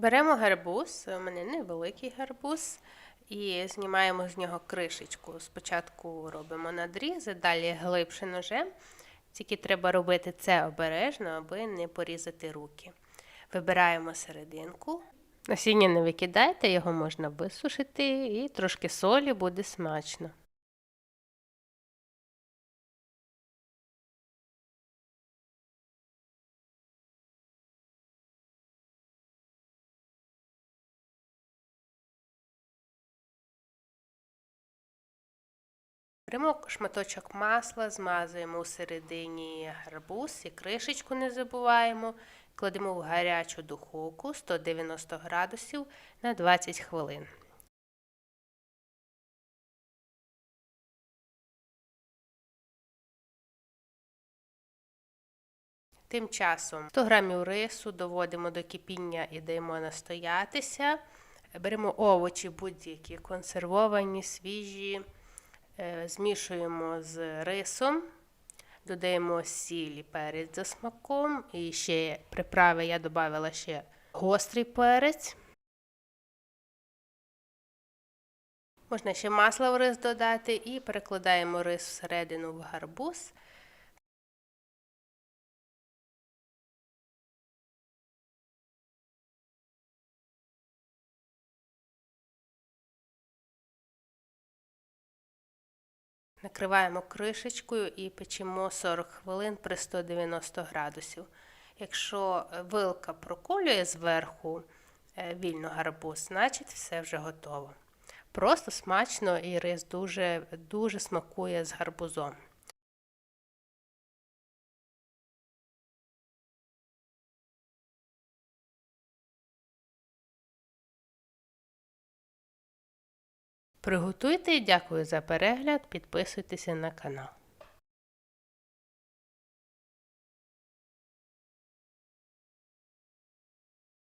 Беремо гарбуз, у мене невеликий гарбуз, і знімаємо з нього кришечку. Спочатку робимо надрізи, далі глибше ножем. Тільки треба робити це обережно, аби не порізати руки. Вибираємо серединку. Насіння не викидайте, його можна висушити і трошки солі буде смачно. Беремо шматочок масла, змазуємо у середині гарбуз і кришечку не забуваємо. Кладемо в гарячу духовку 190 градусів на 20 хвилин. Тим часом 100 грамів рису доводимо до кипіння і даємо настоятися. Беремо овочі будь-які консервовані, свіжі. Е, змішуємо з рисом, додаємо сіль і перець за смаком. І ще приправи я додала ще гострий перець. Можна ще масло в рис додати і перекладаємо рис всередину в гарбуз. Накриваємо кришечкою і печемо 40 хвилин при 190 градусів. Якщо вилка проколює зверху е, вільно гарбуз, значить все вже готово. Просто смачно і рис дуже, дуже смакує з гарбузом. Приготуйте і дякую за перегляд. Підписуйтеся на канал.